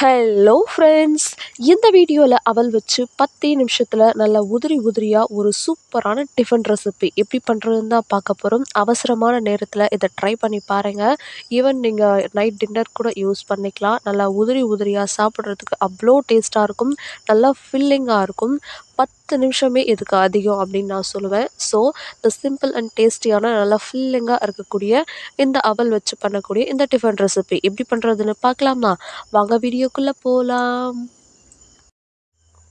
Hello friends இந்த வீடியோவில் அவல் வச்சு பத்தே நிமிஷத்தில் நல்லா உதிரி உதிரியாக ஒரு சூப்பரான டிஃபன் ரெசிபி எப்படி பண்ணுறதுன்னு தான் பார்க்க போகிறோம் அவசரமான நேரத்தில் இதை ட்ரை பண்ணி பாருங்கள் ஈவன் நீங்கள் நைட் டின்னர் கூட யூஸ் பண்ணிக்கலாம். நல்லா உதிரி உதிரியாக சாப்பிட்றதுக்கு அவ்வளோ டேஸ்ட்டாக இருக்கும். நல்லா ஃபில்லிங்காக இருக்கும். பத்து நிமிஷமே இதுக்கு அதிகம் அப்படின்னு நான் சொல்லுவேன். ஸோ இந்த சிம்பிள் அண்ட் டேஸ்டியான நல்லா ஃபில்லிங்காக இருக்கக்கூடிய இந்த அவல் வச்சு பண்ணக்கூடிய இந்த டிஃபன் ரெசிபி எப்படி பண்ணுறதுன்னு பார்க்கலாமா? வாங்க வீடியோக்குள்ளே போகலாம்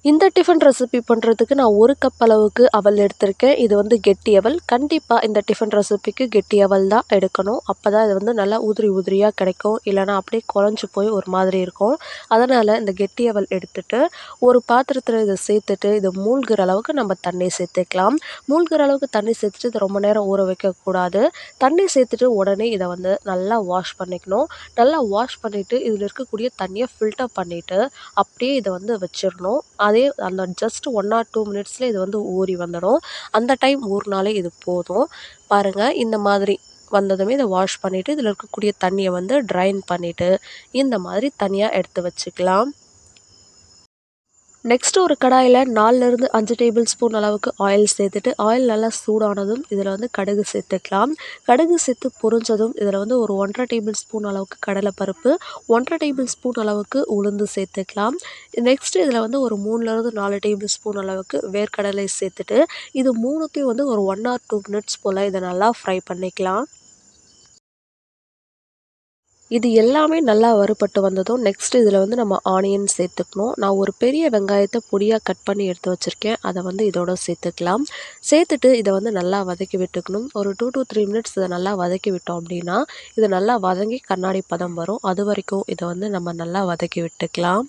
இந்த டிஃபன் ரெசிபி பண்ணுறதுக்கு நான் ஒரு கப் அளவுக்கு அவல் எடுத்திருக்கேன். இது வந்து கெட்டி அவல். கண்டிப்பாக இந்த டிஃபன் ரெசிபிக்கு கெட்டி அவல் தான் எடுக்கணும். அப்போ தான் இது வந்து நல்லா உதிரி உதிரியாக கிடைக்கும். இல்லைனா அப்படியே குழஞ்சி போய் ஒரு மாதிரி இருக்கும். அதனால் இந்த கெட்டி அவல் எடுத்துட்டு ஒரு பாத்திரத்தில் இதை சேர்த்துட்டு இது மூழ்கிற அளவுக்கு நம்ம தண்ணி சேர்த்துக்கலாம். மூழ்கிற அளவுக்கு தண்ணி சேர்த்துட்டு இதை ரொம்ப நேரம் ஊற வைக்கக்கூடாது. தண்ணி சேர்த்துட்டு உடனே இதை வந்து நல்லா வாஷ் பண்ணிக்கணும். நல்லா வாஷ் பண்ணிவிட்டு இதில் இருக்கக்கூடிய தண்ணியை ஃபில்டர் பண்ணிவிட்டு அப்படியே இதை வந்து வச்சிடணும். அதே அந்த ஜஸ்ட் ஒன் ஆர் டூ மினிட்ஸில் இது வந்து ஊறி வந்துடும். அந்த டைம் ஊறினாலே இது போதும். பாருங்கள் இந்த மாதிரி வந்ததுமே இதை வாஷ் பண்ணிவிட்டு இதில் இருக்கக்கூடிய தண்ணியை வந்து ட்ரைன் பண்ணிவிட்டு இந்த மாதிரி தனியாக எடுத்து வச்சுக்கலாம். நெக்ஸ்ட்டு ஒரு கடாயில் நாலுலேருந்து அஞ்சு டேபிள் ஸ்பூன் அளவுக்கு ஆயில் சேர்த்துட்டு ஆயில் நல்லா சூடானதும் இதில் வந்து கடுகு சேர்த்துக்கலாம். கடுகு சேர்த்து பொரிஞ்சதும் இதில் வந்து ஒரு ஒன்றரை டேபிள் ஸ்பூன் அளவுக்கு கடலைப்பருப்பு ஒன்றரை டேபிள் ஸ்பூன் அளவுக்கு உளுந்து சேர்த்துக்கலாம். நெக்ஸ்ட்டு இதில் வந்து ஒரு மூணுலேருந்து நாலு டேபிள் ஸ்பூன் அளவுக்கு வேர்க்கடலை சேர்த்துட்டு இது மூணுத்தையும் வந்து ஒரு ஒன் ஆர் டூ மினிட்ஸ் போல் இதை நல்லா ஃப்ரை பண்ணிக்கலாம். இது எல்லாமே நல்லா வறுபட்டு வந்ததும் நெக்ஸ்ட் இதில் வந்து நம்ம ஆனியன் சேர்த்துக்கணும். நான் ஒரு பெரிய வெங்காயத்தை பொடியாக கட் பண்ணி எடுத்து வச்சுருக்கேன். அதை வந்து இதோட சேர்த்துக்கலாம். சேர்த்துட்டு இதை வந்து நல்லா வதக்கி விட்டுக்கணும். ஒரு டூ டு த்ரீ மினிட்ஸ் இதை நல்லா வதக்கி விட்டோம் அப்படின்னா இது நல்லா வதங்கி கண்ணாடி பதம் வரும். அது வரைக்கும் இதை வந்து நம்ம நல்லா வதக்கி விட்டுக்கலாம்.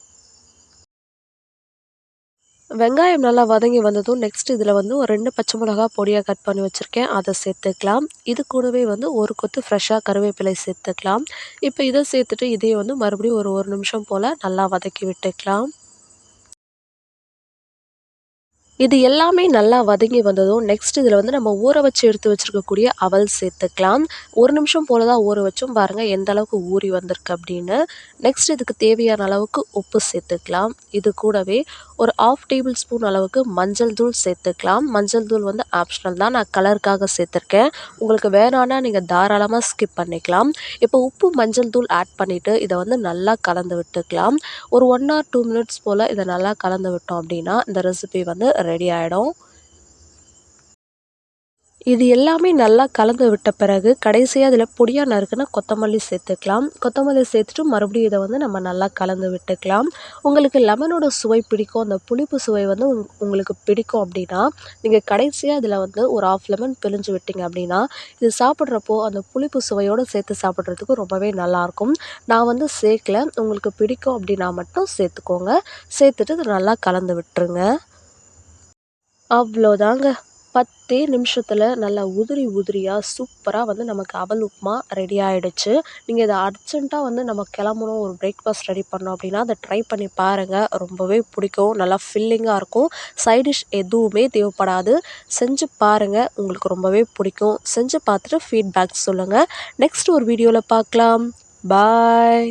வெங்காயம் நல்லா வதங்கி வந்ததும் நெக்ஸ்ட் இதில் வந்து ஒரு ரெண்டு பச்சை மிளகா பொடியாக கட் பண்ணி வச்சுருக்கேன். அதை சேர்த்துக்கலாம். இது கூடவே வந்து ஒரு கொத்து ஃப்ரெஷ்ஷாக கருவேப்பிலை சேர்த்துக்கலாம். இப்போ இதை சேர்த்துட்டு இதையே வந்து மறுபடியும் ஒரு ஒரு நிமிஷம் போல் நல்லா வதக்கி விட்டுக்கலாம். இது எல்லாமே நல்லா வதங்கி வந்ததும் நெக்ஸ்ட் இதில் வந்து நம்ம ஊற வச்சு எடுத்து வச்சுருக்கக்கூடிய அவல் சேர்த்துக்கலாம். ஒரு நிமிஷம் போல் தான் ஊற வச்சோம் பாருங்கள் எந்த அளவுக்கு ஊறி வந்திருக்கு அப்படின்னு. நெக்ஸ்ட் இதுக்கு தேவையான அளவுக்கு உப்பு சேர்த்துக்கலாம். இது கூடவே ஒரு ஆஃப் டேபிள் ஸ்பூன் அளவுக்கு மஞ்சள் தூள் சேர்த்துக்கலாம். மஞ்சள் தூள் வந்து ஆப்ஷனல் தான். நான் கலருக்காக சேர்த்துருக்கேன். உங்களுக்கு வேணான்னா நீங்கள் தாராளமாக ஸ்கிப் பண்ணிக்கலாம். இப்போ உப்பு மஞ்சள் தூள் ஆட் பண்ணிவிட்டு இதை வந்து நல்லா கலந்து விட்டுக்கலாம். ஒரு ஒன் ஆர் டூ மினிட்ஸ் போல் இதை நல்லா கலந்து விட்டோம் அப்படின்னா இந்த ரெசிபி வந்து ரெடி ஆகிடும் இது எல்லாமே நல்லா கலந்து விட்ட பிறகு கடைசியாக அதில் பொடியாக நறுக்குன்னா கொத்தமல்லி சேர்த்துக்கலாம். கொத்தமல்லி சேர்த்துட்டு மறுபடியும் இதை வந்து நம்ம நல்லா கலந்து விட்டுக்கலாம். உங்களுக்கு லெமனோட சுவை பிடிக்கும் அந்த புளிப்பு சுவை வந்து உங்களுக்கு பிடிக்கும் அப்படின்னா நீங்கள் கடைசியாக இதில் வந்து ஒரு ஆஃப் லெமன் பிழிஞ்சு விட்டீங்க அப்படின்னா இது சாப்பிட்றப்போ அந்த புளிப்பு சுவையோடு சேர்த்து சாப்பிட்றதுக்கு ரொம்பவே நல்லாயிருக்கும். நான் வந்து சேர்க்கல. உங்களுக்கு பிடிக்கும் அப்படின்னா மட்டும் சேர்த்துக்கோங்க. சேர்த்துட்டு இதை நல்லா கலந்து விட்டுருங்க. அவ்வளோதாங்க. பத்தே நிமிஷத்தில் நல்லா உதிரி உதிரியாக சூப்பராக வந்து நமக்கு அவல் உப்புமா ரெடி ஆகிடுச்சு நீங்கள் இதை அர்ஜென்ட்டாக வந்து நம்ம கிளம்பணும் ஒரு பிரேக்ஃபாஸ்ட் ரெடி பண்ணோம் அப்படின்னா அதை ட்ரை பண்ணி பாருங்கள் ரொம்பவே பிடிக்கும். நல்லா ஃபில்லிங்காக இருக்கும். சைடிஷ் எதுவுமே தேவைப்படாது. செஞ்சு பாருங்கள் உங்களுக்கு ரொம்பவே பிடிக்கும். செஞ்சு பார்த்துட்டு ஃபீட்பேக் சொல்லுங்கள் நெக்ஸ்ட் ஒரு வீடியோவில் பார்க்கலாம். பாய்